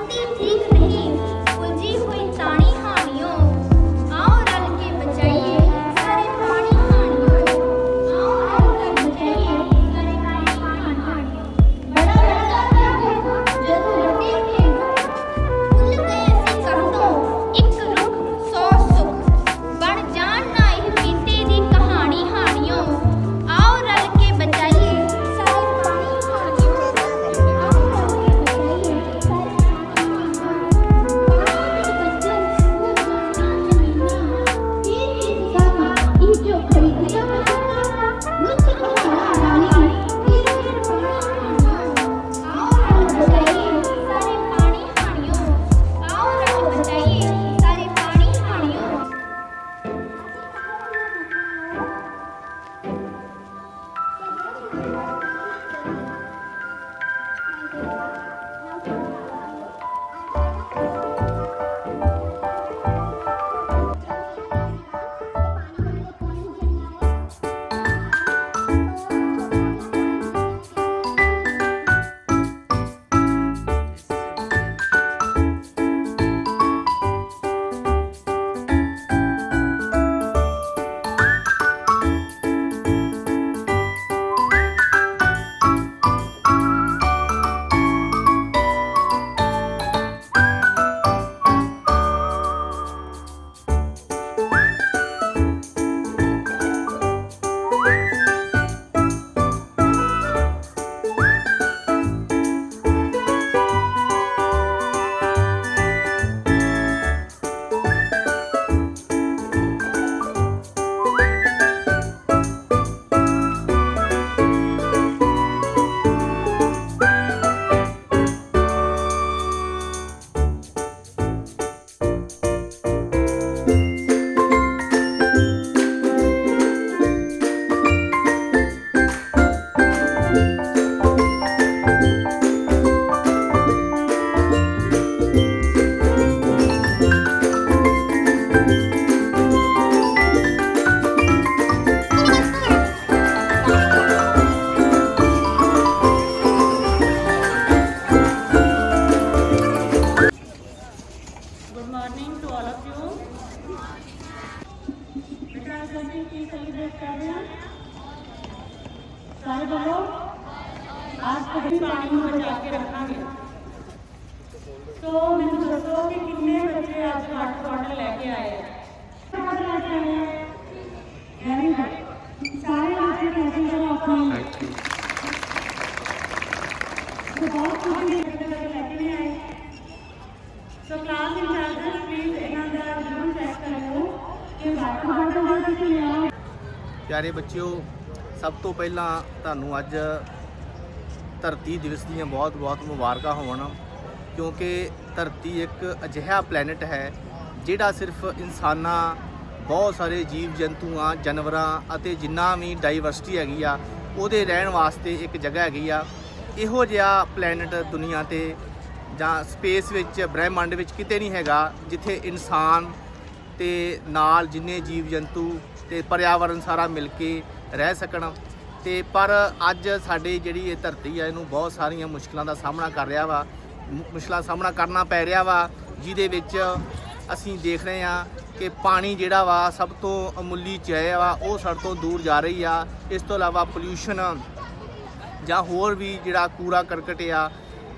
ਆਉਂਦੀ ਠੀਕ ਨਹੀਂ good morning to all of you celebrate कर रहे हैं सारे बोलो आज पानी में बचा के। तो कि कितने बच्चे आज वाटर बॉटल लेके आए हैं? सारे बच्चे तो बहुत खुशी ਪਿਆਰੇ ਬੱਚਿਓ, ਸਭ ਤੋਂ ਪਹਿਲਾਂ ਤੁਹਾਨੂੰ ਅੱਜ ਧਰਤੀ ਦਿਵਸ ਦੀਆਂ ਬਹੁਤ-ਬਹੁਤ ਮੁਬਾਰਕਾਂ ਹੋਣ ਕਿਉਂਕਿ ਧਰਤੀ ਇੱਕ ਅਜਿਹਾ ਪਲੈਨਟ ਹੈ, ਜਿਹੜਾ ਸਿਰਫ ਇਨਸਾਨਾਂ, ਬਹੁਤ ਸਾਰੇ ਜੀਵ ਜੰਤੂਆਂ ਜਾਨਵਰਾਂ ਅਤੇ ਜਿੰਨਾ ਵੀ ਡਾਈਵਰਸਿਟੀ ਹੈਗੀ ਆ, ਉਹਦੇ ਰਹਿਣ ਵਾਸਤੇ ਇੱਕ ਜਗ੍ਹਾ ਹੈਗੀ ਆ। ਇਹੋ ਜਿਹਾ ਪਲੈਨਟ ਦੁਨੀਆ ਤੇ ਜਾਂ ਸਪੇਸ ਵਿੱਚ, ਬ੍ਰਹਿਮੰਡ ਵਿੱਚ ਕਿਤੇ ਨਹੀਂ ਹੈਗਾ, ਜਿੱਥੇ ਇਨਸਾਨ ਤੇ ਨਾਲ ਜਿੰਨੇ ਜੀਵ ਜੰਤੂ ਤੇ ਪਰਿਆਵਰਨ ਸਾਰਾ ਮਿਲ ਕੇ ਰਹਿ ਸਕਣ। ਤੇ ਪਰ ਅੱਜ ਸਾਡੇ ਜਿਹੜੀ ਇਹ ਧਰਤੀ ਆ, ਇਹਨੂੰ ਬਹੁਤ ਸਾਰੀਆਂ ਮੁਸ਼ਕਲਾਂ ਦਾ ਸਾਹਮਣਾ ਕਰ ਰਿਹਾ ਵਾ। ਮੁ- ਮੁਸ਼ਕਲਾਂ ਦਾ ਸਾਹਮਣਾ ਕਰਨਾ ਪੈ ਰਿਹਾ ਵਾ, ਜਿਹਦੇ ਵਿੱਚ ਅਸੀਂ ਦੇਖ ਰਹੇ ਆ ਕਿ ਪਾਣੀ ਜਿਹੜਾ ਵਾ, ਸਭ ਤੋਂ ਅਮੁੱਲੀ ਚੀਜ਼ ਵਾ ਉਹ ਸਾਡੇ ਤੋਂ ਦੂਰ ਜਾ ਰਹੀ ਆ। ਇਸ ਤੋਂ ਇਲਾਵਾ ਪੋਲਿਊਸ਼ਨ ਜਾਂ ਹੋਰ ਵੀ ਜਿਹੜਾ ਕੂੜਾ ਕਰਕਟ ਆ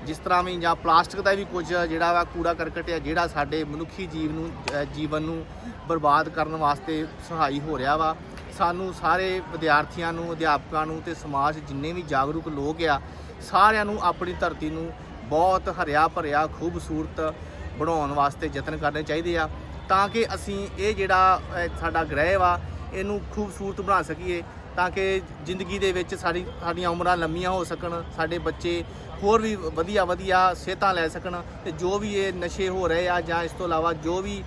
ਜਿਸ ਤਰ੍ਹਾਂ ਵੀ ਜਾਂ ਪਲਾਸਟਿਕ ਦਾ ਵੀ ਕੁਝ ਜਿਹੜਾ ਵਾ ਕੂੜਾ ਕਰਕਟ ਆ, ਜਿਹੜਾ ਸਾਡੇ ਮਨੁੱਖੀ ਜੀਵ ਨੂੰ ਜੀਵਨ ਨੂੰ ਬਰਬਾਦ ਕਰਨ ਵਾਸਤੇ ਸਹਾਈ ਹੋ ਰਿਹਾ ਵਾ। ਸਾਨੂੰ ਸਾਰੇ ਵਿਦਿਆਰਥੀਆਂ ਨੂੰ, ਅਧਿਆਪਕਾਂ ਨੂੰ ਤੇ ਸਮਾਜ ਜਿੰਨੇ ਵੀ ਜਾਗਰੂਕ ਲੋਕ ਆ, ਸਾਰਿਆਂ ਨੂੰ ਆਪਣੀ ਧਰਤੀ ਨੂੰ ਬਹੁਤ ਹਰਿਆ ਭਰਿਆ ਖੂਬਸੂਰਤ ਬਣਾਉਣ ਵਾਸਤੇ ਯਤਨ ਕਰਨੇ ਚਾਹੀਦੇ ਆ। ਤਾਂ ਕਿ ਅਸੀਂ ਇਹ ਜਿਹੜਾ ਸਾਡਾ ਗ੍ਰਹਿ ਵਾ, ਇਹਨੂੰ ਖੂਬਸੂਰਤ ਬਣਾ ਸਕੀਏ। ਤਾਂ ਕਿ ਜ਼ਿੰਦਗੀ ਦੇ ਵਿੱਚ ਸਾਡੀ ਸਾਡੀਆਂ ਉਮਰਾਂ ਲੰਮੀਆਂ ਹੋ ਸਕਣ, ਸਾਡੇ ਬੱਚੇ ਹੋਰ ਵੀ ਵਧੀਆ ਵਧੀਆ ਸਿਹਤਾਂ ਲੈ ਸਕਣ ਤੇ ਜੋ ਵੀ ਇਹ ਨਸ਼ੇ ਹੋ ਰਹੇ ਆ ਜਾਂ ਇਸ ਤੋਂ ਇਲਾਵਾ ਜੋ ਵੀ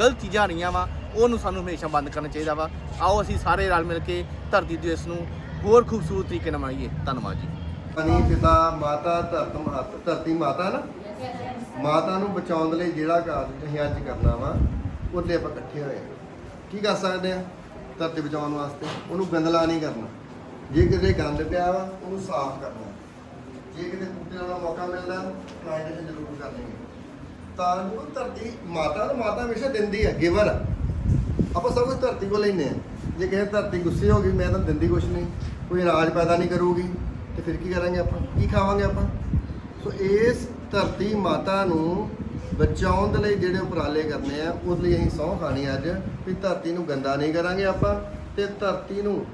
ਗਲਤ ਚੀਜ਼ਾਂ ਰਹੀਆਂ ਵਾ, ਉਹਨੂੰ ਸਾਨੂੰ ਹਮੇਸ਼ਾ ਬੰਦ ਕਰਨਾ ਚਾਹੀਦਾ ਵਾ। ਆਓ ਅਸੀਂ ਸਾਰੇ ਰਲ ਮਿਲ ਕੇ ਧਰਤੀ ਦਿਵਸ ਨੂੰ ਹੋਰ ਖੂਬਸੂਰਤ ਤਰੀਕੇ ਨਾਲ ਮਨਾਈਏ। ਧੰਨਵਾਦ ਜੀ। ਪਾਣੀ ਪਿਤਾ, ਮਾਤਾ, ਧਰਤ ਮਾਤਾ ਧਰਤੀ ਮਾਤਾ ਨਾ? ਮਾਤਾ ਨੂੰ ਬਚਾਉਣ ਦੇ ਲਈ ਜਿਹੜਾ ਕਾਰਜ ਅਸੀਂ ਅੱਜ ਕਰਨਾ ਵਾ, ਉਹਦੇ ਆਪਾਂ ਇਕੱਠੇ ਹੋਏ ਕੀ ਕਰ ਸਕਦੇ ਆ? ਧਰਤੀ ਬਚਾਉਣ ਵਾਸਤੇ ਉਹਨੂੰ ਗੰਦਲਾ ਨਹੀਂ ਕਰਨਾ। ਜੇ ਕਿਤੇ ਗੰਦ ਪਿਆ ਵਾ, ਉਹਨੂੰ ਸਾਫ਼ ਕਰਨਾ। ਜੇ ਕਿਤੇ ਬੂਟੇ ਵਾਲਾ ਮੌਕਾ ਮਿਲਦਾ ਪਲਾਂਟੇਸ਼ਨ ਜ਼ਰੂਰ ਕਰਨੀ ਹੈ। ਤਾਂ ਜੋ ਧਰਤੀ ਮਾਤਾ ਨੂੰ ਮਾਤਾ ਹਮੇਸ਼ਾ ਦਿੰਦੀ ਹੈ, ਗਿਵਰ। ਆਪਾਂ ਸਭ ਕੁਝ ਧਰਤੀ ਕੋਲ ਲੈਨੇ ਆ ਜੇ ਕਿਸੇ ਧਰਤੀ ਗੁੱਸੇ ਹੋ ਗਈ, ਮੈਂ ਤਾਂ ਦਿੰਦੀ ਕੁਛ ਨਹੀਂ। ਕੋਈ ਅਨਾਜ ਪੈਦਾ ਨਹੀਂ ਕਰੂਗੀ, ਤੇ ਫਿਰ ਕੀ ਕਰਾਂਗੇ ਆਪਾਂ? ਕੀ ਖਾਵਾਂਗੇ ਆਪਾਂ? ਸੋ ਇਸ ਧਰਤੀ ਮਾਤਾ ਨੂੰ ਬਚਾਉਣ ਦੇ ਲਈ ਜਿਹੜੇ ਉਪਰਾਲੇ ਕਰਨੇ ਆ ਉਸ ਲਈ ਅਸੀਂ ਸਹੁੰ ਖਾਣੀ ਅੱਜ ਵੀ ਧਰਤੀ ਨੂੰ ਗੰਦਾ ਨਹੀਂ ਕਰਾਂਗੇ ਆਪਾਂ ਤੇ ਧਰਤੀ ਨੂੰ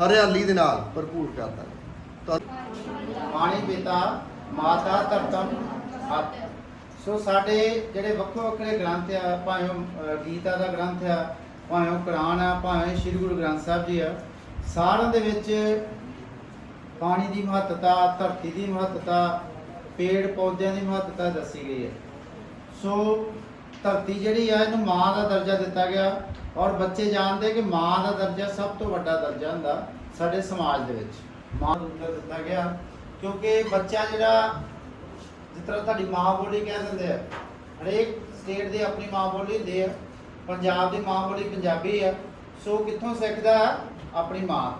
ਹਰਿਆਲੀ ਦੇ ਨਾਲ ਭਰਪੂਰ ਕਰ ਦਾਂਗੇ। ਪਾਣੀ ਪਿਤਾ ਮਾਤਾ ਧਰਤਮ ਸੋ ਸਾਡੇ ਜਿਹੜੇ ਵੱਖੋ ਵੱਖਰੇ ਗ੍ਰੰਥ ਆ ਭਾਵੇਂ ਉਹ, ਗੀਤਾ ਦਾ ਗ੍ਰੰਥ ਆ ਭਾਵੇਂ ਉਹ ਕੁਰਾਨ ਆ ਭਾਵੇਂ ਸ੍ਰੀ ਗੁਰੂ ਗ੍ਰੰਥ ਸਾਹਿਬ ਜੀ ਆ ਸਾਰਿਆਂ ਦੇ ਵਿੱਚ ਪਾਣੀ ਦੀ ਮਹੱਤਤਾ ਧਰਤੀ ਦੀ ਮਹੱਤਤਾ ਪੇੜ ਪੌਦਿਆਂ ਦੀ ਮਹੱਤਤਾ ਦੱਸੀ ਗਈ ਹੈ। ਸੋ ਧਰਤੀ ਜਿਹੜੀ ਆ, ਇਹਨੂੰ ਮਾਂ ਦਾ ਦਰਜਾ ਦਿੱਤਾ ਗਿਆ ਔਰ ਬੱਚੇ ਜਾਣਦੇ ਕਿ ਮਾਂ ਦਾ ਦਰਜਾ ਸਭ ਤੋਂ ਵੱਡਾ ਦਰਜਾ ਹੁੰਦਾ ਸਾਡੇ ਸਮਾਜ ਦੇ ਵਿੱਚ। ਮਾਂ ਦਾ ਦਰਜਾ ਦਿੱਤਾ ਗਿਆ ਕਿਉਂਕਿ ਬੱਚਾ ਜਿਹੜਾ, ਜਿਸ ਤਰ੍ਹਾਂ ਤੁਹਾਡੀ ਮਾਂ ਬੋਲੀ ਕਹਿ ਦਿੰਦੇ ਆ, ਹਰੇਕ ਸਟੇਟ ਦੀ ਆਪਣੀ ਮਾਂ ਬੋਲੀ ਹੁੰਦੀ ਆ, ਪੰਜਾਬ ਦੀ ਮਾਂ ਬੋਲੀ ਪੰਜਾਬੀ ਆ, ਸੋ ਕਿੱਥੋਂ ਸਿੱਖਦਾ ਆਪਣੀ ਮਾਂ?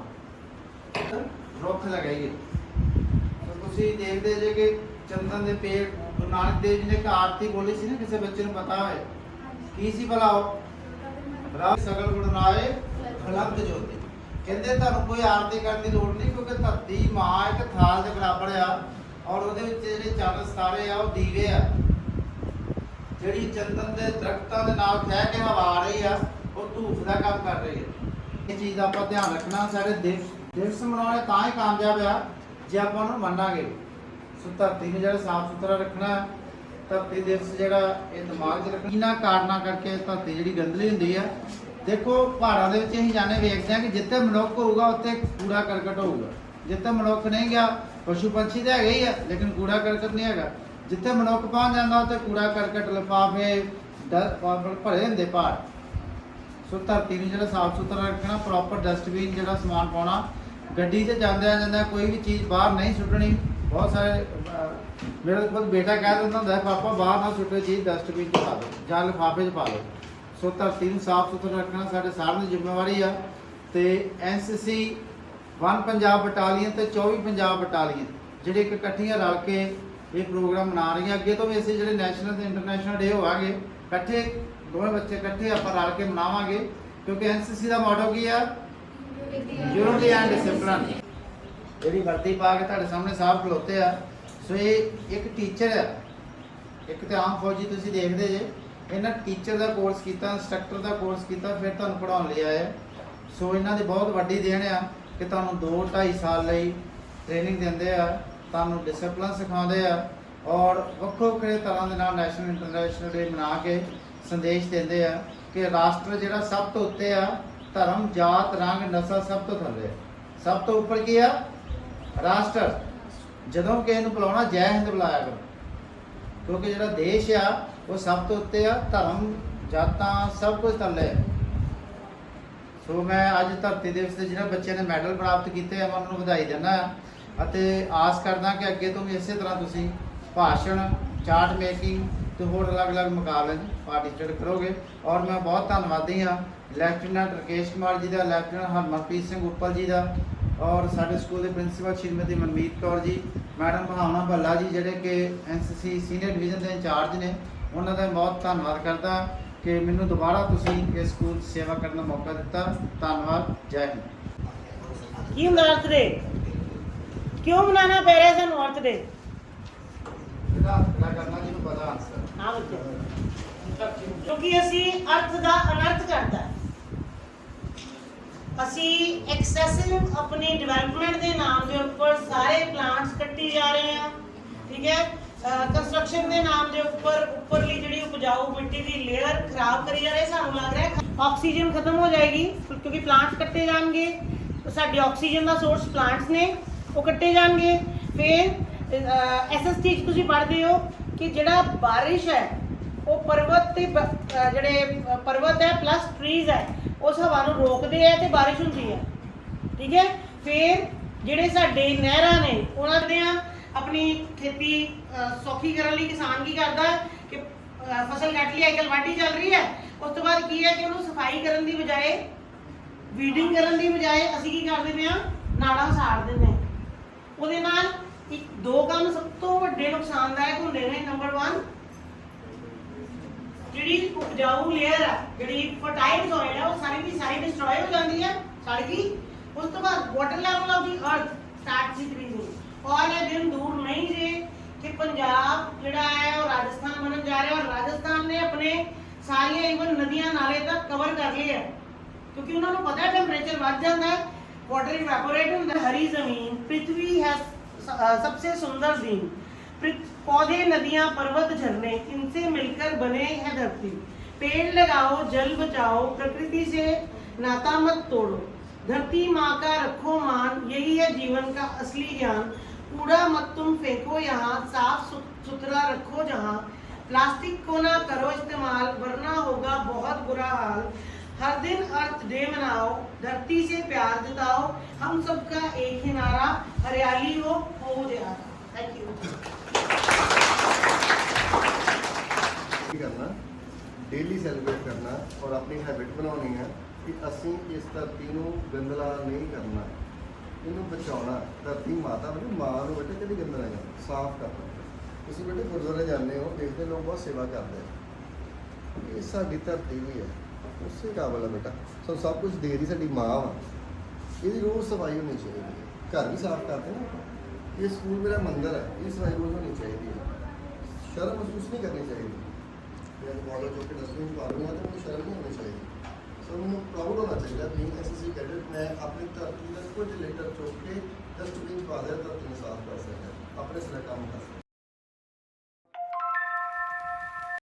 ਰੁੱਖ ਲਗਾਈਏ। ਤੁਸੀਂ ਦੇਖਦੇ ਜੇ ਕਿ ਚੰਦਨ ਦੇ ਪੇੜ ਗੁਰੂ ਨਾਨਕ ਦੇਵ ਜੀ ਨੇ ਇੱਕ ਆਰਤੀ ਬੋਲੀ ਸੀ ਨਾ ਕਿਸੇ ਬੱਚੇ ਨੂੰ ਪਤਾ ਹੋਏ। ਕੀ ਸੀ ਭਲਾ ਉਹ? ਸਗਲ ਗੁਣ ਨਾਏ ਖਲੰਦ ਜੋਤੀ। ਕਹਿੰਦੇ ਤੁਹਾਨੂੰ ਕੋਈ ਆਰਤੀ ਕਰਨ ਦੀ ਲੋੜ ਨਹੀਂ ਕਿਉਂਕਿ ਧਰਤੀ ਮਾਂ ਇੱਕ ਥਾਲ ਦੇ ਬਰਾਬਰ ਆ ਔਰ ਉਹਦੇ ਵਿੱਚ ਜਿਹੜੇ ਚੰਨ ਸਿਤਾਰੇ ਆ ਉਹ ਦੀਵੇ ਆ। ਜਿਹੜੀ ਚੰਦਨ ਦੇ ਦਰਖਤਾਂ ਦੇ ਨਾਲ ਖਹਿ ਕੇ ਹਵਾ ਆ ਰਹੀ ਆ ਉਹ ਧੂਫ ਦਾ ਕੰਮ ਕਰ ਰਹੀ ਹੈ ਇਹ ਚੀਜ਼ ਦਾ ਆਪਾਂ ਧਿਆਨ ਰੱਖਣਾ ਸਾਡੇ ਦਿਵਸ ਦਿਵਸ ਮਨਾਉਣੇ ਤਾਂ ਹੀ ਕਾਮਯਾਬ ਆ ਜੇ ਆਪਾਂ ਉਹਨੂੰ ਮੰਨਾਂਗੇ। ਸੋ ਧਰਤੀ ਨੂੰ ਜਿਹੜਾ ਸਾਫ਼ ਸੁਥਰਾ ਰੱਖਣਾ, ਧਰਤੀ ਦਿਵਸ ਜਿਹੜਾ ਇਹ ਦਿਮਾਗ 'ਚ ਰੱਖਣਾ, ਇਹਨਾਂ ਕਾਰਨਾਂ ਕਰਕੇ ਧਰਤੀ ਜਿਹੜੀ ਗੰਦਲੀ ਹੁੰਦੀ ਆ। ਦੇਖੋ, ਪਹਾੜਾਂ ਦੇ ਵਿੱਚ ਅਸੀਂ ਜਾਣੇ, ਵੇਖਦੇ ਆ ਕਿ ਜਿੱਥੇ ਮਨੁੱਖ ਹੋਊਗਾ, ਉੱਥੇ ਕੂੜਾ ਕਰਕਟ ਹੋਊਗਾ। ਜਿੱਥੇ ਮਨੁੱਖ ਨਹੀਂ ਗਿਆ, ਪਸ਼ੂ ਪੰਛੀ ਤਾਂ ਹੈਗੇ ਹੀ ਆ, ਲੇਕਿਨ ਕੂੜਾ ਕਰਕਟ ਨਹੀਂ ਹੈਗਾ। ਜਿੱਥੇ ਮਨੁੱਖ ਪਹੁੰਚ ਜਾਂਦਾ, ਉੱਥੇ ਕੂੜਾ ਕਰਕਟ, ਲਿਫਾਫੇ ਭਰੇ ਹੁੰਦੇ ਪਹਾੜ। ਸੋ ਧਰਤੀ ਨੂੰ ਜਿਹੜਾ ਸਾਫ਼ ਸੁਥਰਾ ਰੱਖਣਾ ਪ੍ਰੋਪਰ ਡਸਟਬਿਨ ਜਿਹੜਾ ਸਮਾਨ ਪਾਉਣਾ, ਗੱਡੀ 'ਚ ਜਾਂਦਿਆਂ ਜਾਂਦਿਆਂ ਕੋਈ ਵੀ ਚੀਜ਼ ਬਾਹਰ ਨਹੀਂ ਸੁੱਟਣੀ। ਬਹੁਤ ਸਾਰੇ ਅਹ, ਮੇਰਾ ਖੁਦ ਬੇਟਾ ਕਹਿ ਦਿੰਦਾ ਹੁੰਦਾ ਹੈ, ਪਾਪਾ ਬਾਹਰ ਨਾ ਸੁੱਟੋ ਚੀਜ਼ ਡਸਟਬਿਨ 'ਚ ਪਾ ਦਿਓ ਜਾਂ ਲਿਫਾਫੇ 'ਚ ਪਾ ਦਿਓ। ਸੋ ਧਰਤੀ ਨੂੰ ਸਾਫ਼ ਸੁਥਰਾ ਰੱਖਣਾ ਸਾਡੇ ਸਾਰਿਆਂ ਦੀ ਜ਼ਿੰਮੇਵਾਰੀ ਆ। ਤੇ ਐਨਸੀਸੀ ਵਨ ਪੰਜਾਬ ਬਟਾਲੀਅਨ ਤੇ 24 ਪੰਜਾਬ ਬਟਾਲੀਅਨ ਜਿਹੜੇ ਇੱਕ ਇਕੱਠੀਆਂ ਰਲ ਕੇ ਇਹ ਪ੍ਰੋਗਰਾਮ ਮਨਾ ਰਹੀਆਂ ਅੱਗੇ ਤੋਂ ਵੀ ਅਸੀਂ ਜਿਹੜੇ ਨੈਸ਼ਨਲ ਤੇ ਇੰਟਰਨੈਸ਼ਨਲ ਡੇ ਹੋਵਾਂਗੇ ਇਕੱਠੇ ਦੋਵੇਂ ਬੱਚੇ ਇਕੱਠੇ ਆਪਾਂ ਰਲ ਕੇ ਮਨਾਵਾਂਗੇ ਕਿਉਂਕਿ ਐਨਸੀਸੀ ਦਾ ਮੋਟੋ ਕੀ ਆ? ਯੂਨਿਟੀ ਐਂਡ ਡਿਸਪਲਿਨ ਜਿਹੜੀ ਵਰਦੀ ਪਾ ਕੇ ਤੁਹਾਡੇ ਸਾਹਮਣੇ ਸਾਫ਼ ਖਲੋਤੇ ਆ। ਸੋ ਇਹ ਇੱਕ ਟੀਚਰ ਆ। ਇੱਕ ਤੇ ਆਮ ਫੌਜੀ ਤੁਸੀਂ ਦੇਖਦੇ ਜੇ। ਇਹਨਾਂ ਟੀਚਰ ਦਾ ਕੋਰਸ ਕੀਤਾ ਇੰਸਟ੍ਰਕਟਰ ਦਾ ਕੋਰਸ ਕੀਤਾ, ਫਿਰ ਤੁਹਾਨੂੰ ਪੜਾਉਣ ਲਈ ਆਏ ਸੋ ਇਹਨਾਂ ਦੀ ਬਹੁਤ ਵੱਡੀ ਦੇਣ ਆ ਕਿ ਤੁਹਾਨੂੰ 2 2.5 ਸਾਲ ਲਈ ਟ੍ਰੇਨਿੰਗ ਦਿੰਦੇ ਆ, ਤੁਹਾਨੂੰ ਡਿਸਪਲਨ ਸਿਖਾਉਂਦੇ ਆ ਔਰ ਵੱਖੋ ਵੱਖਰੇ ਤਰ੍ਹਾਂ ਦੇ ਨਾਲ ਨੈਸ਼ਨਲ ਇੰਟਰਨੈਸ਼ਨਲ ਡੇ ਮਨਾ ਕੇ ਸੰਦੇਸ਼ ਦਿੰਦੇ ਆ ਕਿ ਰਾਸ਼ਟਰ ਜਿਹੜਾ ਸਭ ਤੋਂ ਉੱਤੇ ਆ, ਧਰਮ, ਜਾਤ, ਰੰਗ, ਨਸਲ ਸਭ ਤੋਂ ਥੱਲੇ ਸਭ ਤੋਂ ਉੱਪਰ ਕੀ ਆ? ਰਾਸ਼ਟਰ, ਜਦੋਂ ਕਿਸੇ ਨੂੰ ਬੁਲਾਉਣਾ, ਜੈ ਹਿੰਦ ਬੁਲਾਇਆ ਕਰੋ। ਕਿਉਂਕਿ ਜਿਹੜਾ ਦੇਸ਼ ਆ, ਉਹ ਸਭ ਤੋਂ ਉੱਤੇ ਆ, ਧਰਮ, ਜਾਤਾਂ, ਸਭ ਕੁਝ ਥੱਲੇ ਆ। ਸੋ ਮੈਂ ਅੱਜ ਧਰਤੀ ਦਿਵਸ ਤੇ ਜਿਹੜਾ ਬੱਚਿਆਂ ਨੇ ਮੈਡਲ ਪ੍ਰਾਪਤ ਕੀਤੇ ਆ, ਮੈਂ ਉਹਨਾਂ ਨੂੰ ਵਧਾਈ ਦਿੰਦਾ ਅਤੇ ਆਸ ਕਰਦਾ ਕਿ ਅੱਗੇ ਤੋਂ ਵੀ ਇਸੇ ਤਰ੍ਹਾਂ ਤੁਸੀਂ ਭਾਸ਼ਣ, ਚਾਰਟ ਮੇਕਿੰਗ ਤੇ ਹੋਰ ਅਲੱਗ-ਅਲੱਗ ਮੁਕਾਬਲੇ 'ਚ ਪਾਰਟਿਸਿਪੇਟ ਕਰੋਗੇ। ਔਰ ਮੈਂ ਬਹੁਤ ਧੰਨਵਾਦੀ ਹਾਂ ਲੈਫਟੀਨੈਂਟ ਰਕੇਸ਼ ਕੁਮਾਰ ਜੀ ਦਾ, ਲੈਫਟੀਨੈਂਟ ਹਰਮਨਪ੍ਰੀਤ ਸਿੰਘ ਉੱਪਲ ਜੀ ਦਾ ਔਰ ਸਾਡੇ ਸਕੂਲ ਦੇ ਪ੍ਰਿੰਸੀਪਲ ਸ਼੍ਰੀਮਤੀ ਮਨਮੀਤ ਕੌਰ ਜੀ ਮੈਡਮ ਭਾਵਨਾ ਭੱਲਾ ਜੀ ਜਿਹੜੇ ਕਿ ਐਨਸੀਸੀ ਸੀਨੀਅਰ ਡਿਵੀਜ਼ਨ ਦੇ ਇੰਚਾਰਜ ਨੇ ਉਹਨਾਂ ਦਾ ਬਹੁਤ ਧੰਨਵਾਦ ਕਰਦਾ ਕਿ ਮੈਨੂੰ ਦੁਬਾਰਾ ਤੁਸੀਂ ਇਸ ਸਕੂਲ ਸੇਵਾ ਕਰਨ ਦਾ ਮੌਕਾ ਦਿੱਤਾ। ਧੰਨਵਾਦ ਜੈ ਹਿੰਦ। ਕੀ ਹੁੰਦਾ ਡੇ ਕਿਉਂ ਮਨਾਉਣਾ ਪੈ ਰਿਹਾ ਸਾਨੂੰ ਅਰਥ ਡੇ ਇਹਦਾ ਅਗਲਾ ਕਰਨਾ ਜਿਹਨੂੰ ਪਤਾ। ਆਨਸਰ ਹਾਂ ਬੱਚੇ। ਕਿਉਂਕਿ ਅਸੀਂ ਅਰਥ ਦਾ ਅਨਰਥ ਕਰਦਾ। ਅਸੀਂ ਐਕਸੈਸਿਵ ਆਪਣੀ ਡਿਵੈਲਪਮੈਂਟ ਦੇ ਨਾਮ ਦੇ ਉੱਪਰ ਸਾਰੇ ਪਲਾਂਟਸ ਕੱਟੀ ਜਾ ਰਹੇ ਹਾਂ, ਠੀਕ ਹੈ? ਕੰਸਟਰਕਸ਼ਨ ਦੇ ਨਾਮ ਦੇ ਉੱਪਰ, ਉੱਪਰਲੀ ਜਿਹੜੀ ਉਪਜਾਊ ਮਿੱਟੀ ਦੀ ਲੇਅਰ ਖਰਾਬ ਕਰੀ ਜਾ ਰਹੇ, ਸਾਨੂੰ ਲੱਗ ਰਿਹਾ ਆਕਸੀਜਨ ਖਤਮ ਹੋ ਜਾਏਗੀ, ਕਿਉਂਕਿ ਪਲਾਂਟਸ ਕੱਟੇ ਜਾਣਗੇ। ਸਾਡੇ ਆਕਸੀਜਨ ਦਾ ਸੋਰਸ ਪਲਾਂਟਸ ਨੇ, ਉਹ ਕੱਟੇ ਜਾਣਗੇ। ਫਿਰ ਐਸਐਸਟੀ ਚ ਤੁਸੀਂ ਪੜ੍ਹਦੇ ਹੋ ਕਿ ਜਿਹੜਾ ਬਾਰਿਸ਼ ਹੈ, ਉਹ ਪਰਬਤ ਤੇ ਜਿਹੜੇ ਪਰਬਤ ਹੈ ਪਲੱਸ ਟਰੀਜ਼ ਹੈ ਉਸ ਹਵਾ ਨੂੰ ਰੋਕਦੇ ਹੈ ਤੇ ਬਾਰਿਸ਼ ਹੁੰਦੀ ਹੈ ਠੀਕ ਹੈ? ਫਿਰ ਜਿਹੜੇ ਸਾਡੇ ਨਹਿਰਾਂ ਨੇ, ਉਹਨਾਂ ਦੇ ਆ ਆਪਣੀ ਖੇਤੀ ਸੌਖੀ ਕਰਨ ਲਈ ਕਿਸਾਨ ਕੀ ਕਰਦਾ? ਕਿ ਫਸਲ ਕੱਟ ਲਈ ਅੱਜਕੱਲ ਵਾਢੀ ਚੱਲ ਰਹੀ ਹੈ। ਉਸ ਤੋਂ ਬਾਅਦ ਕੀ ਹੈ ਕਿ ਉਹਨੂੰ ਸਫ਼ਾਈ ਕਰਨ ਦੀ ਬਜਾਏ ਵੀਡਿੰਗ ਕਰਨ ਦੀ ਬਜਾਏ ਅਸੀਂ ਕੀ ਕਰਦੇ ਪਏ ਆ ਨਾਲਾ ਸਾੜ ਦਿੰਦੇ ਹਾਂ। ਉਹਦੇ ਨਾਲ ਇੱਕ, ਦੋ ਕੰਮ ਸਭ ਤੋਂ ਵੱਡੇ ਨੁਕਸਾਨਦਾਇਕ ਹੁੰਦੇ ਨੇ ਨੰਬਰ 1 ਜਿਹੜੀ ਉਪਜਾਊ ਲੇਅਰ ਆ, ਜਿਹੜੀ ਫਰਟਾਈਲ ਸੋਇਲ ਆ, ਉਹ ਸਾਰੀ ਦੀ ਸਾਰੀ ਡਿਸਟਰੋਏ ਹੋ ਜਾਂਦੀ ਆ ਸੜ ਗਈ ਉਸ ਤੋਂ ਬਾਅਦ ਵਾਟਰ ਲੈਵਲ ਆਫ ਦੀ ਅਰਥ ਸਟਾਰਟਸ ਇਨਕਰੀਜ਼ਿੰਗ ਔਰ ਇਹ ਦਿਨ ਦੂਰ ਨਹੀਂ ਜੇ ਕਿ ਪੰਜਾਬ ਜਿਹੜਾ ਹੈ ਉਹ ਰਾਜਸਥਾਨ ਬਣਨ ਜਾ ਰਿਹਾ, ਔਰ ਰਾਜਸਥਾਨ ਨੇ ਆਪਣੇ ਸਾਰੀਆਂ ਇਵਨ ਨਦੀਆਂ ਨਾਲੇ ਤੱਕ ਕਵਰ ਕਰ ਲਿਆ ਆ। ਕਿਉਂਕਿ ਉਹਨਾਂ ਨੂੰ ਪਤਾ ਹੈ ਟੈਂਪਰੇਚਰ ਵੱਧ ਜਾਂਦਾ ਹੈ ਵਾਟਰ ਇਵੈਪੋਰੇਟ ਹੁੰਦਾ ਹਰੀ ਜ਼ਮੀਨ ਪ੍ਰithvi ਹੈ ਸਭ ਤੋਂ ਸੁੰਦਰ ਜ਼ਮੀਨ। पौधे, नदियाँ, पर्वत झरने, इनसे मिलकर बने हैं धरती। पेड़ लगाओ, जल बचाओ, प्रकृति से नाता मत तोड़ो। धरती माँ का रखो मान, यही है जीवन का असली ज्ञान। कूड़ा मत तुम फेंको यहाँ, साफ़ सुथरा रखो जहाँ। प्लास्टिक को ना करो इस्तेमाल, वरना होगा बहुत बुरा हाल। हर दिन अर्थ डे मनाओ, धरती से प्यार जताओ। हम सबका एक ही नारा, हरियाली हो हो जाएगा थैंक यू ਡੇਲੀ ਸੈਲੀਬ੍ਰੇਟ ਕਰਨਾ ਔਰ ਆਪਣੀ ਹੈਬਿਟ ਬਣਾਉਣੀ ਹੈ ਕਿ ਅਸੀਂ ਇਸ ਧਰਤੀ ਨੂੰ ਗੰਦਲਾ ਨਹੀਂ ਕਰਨਾ। ਇਹਨੂੰ ਬਚਾਉਣਾ, ਧਰਤੀ ਮਾਤਾ ਬੇਟੇ ਮਾਂ ਨੂੰ ਬੇਟੇ ਕਦੀ ਗੰਦਲਾ ਨਹੀਂ ਕਰਨਾ, ਸਾਫ਼ ਕਰਨਾ ਤੁਸੀਂ ਬੇਟੇ ਗੁਰਦੁਆਰੇ ਜਾਂਦੇ ਹੋ, ਦੇਖਦੇ ਲੋਕ ਬਹੁਤ ਸੇਵਾ ਕਰਦੇ ਆ। ਇਹ ਸਾਡੀ ਧਰਤੀ ਵੀ ਹੈ। ਉਸੇ ਕਾਬਲ ਹੈ ਬੇਟਾ। ਸੋ ਸਭ ਕੁਝ ਦੇ ਰਹੀ ਸਾਡੀ ਮਾਂ ਵਾ। ਇਹਦੀ ਰੋਜ਼ ਸਫ਼ਾਈ ਹੋਣੀ ਚਾਹੀਦੀ ਹੈ। ਘਰ ਵੀ ਸਾਫ਼ ਕਰਦੇ ਨਾ ਇਹ ਸਕੂਲ ਮੇਰਾ ਮੰਦਰ ਹੈ। ਇਹ ਸਫ਼ਾਈ ਰੋਜ਼ ਹੋਣੀ ਚਾਹੀਦੀ ਹੈ। ਸ਼ਰਮ ਮਹਿਸੂਸ ਨਹੀਂ ਕਰਨੀ ਚਾਹੀਦੀ। ਮੈਂ ਬਾਰਡਰ ਜੋ ਕਿ ਡਸਟਬਿਨ ਪਾ ਰਹੀ ਹਾਂ ਤਾਂ ਮੈਨੂੰ ਸ਼ਰਮ ਨਹੀਂ ਹੋਣੀ ਚਾਹੀਦੀ ਸੋ ਮੈਨੂੰ ਪ੍ਰਾਊਡ ਹੋਣਾ ਚਾਹੀਦਾ ਬੀਇੰਗ ਐਸਐਸਸੀ ਕੈਡਟ ਮੈਂ ਆਪਣੀ ਧਰਤੀ ਦਾ ਕੁਝ ਲੀਟਰ ਚੁੱਕ ਕੇ ਡਸਟਬਿਨ ਪਾ ਦਿਆ ਧਰਤੀ ਨੂੰ ਸਾਫ਼ ਕਰ ਸਕਿਆ ਆਪਣੇ ਸਿਰ ਕੰਮ ਕਰ ਸਕਿਆ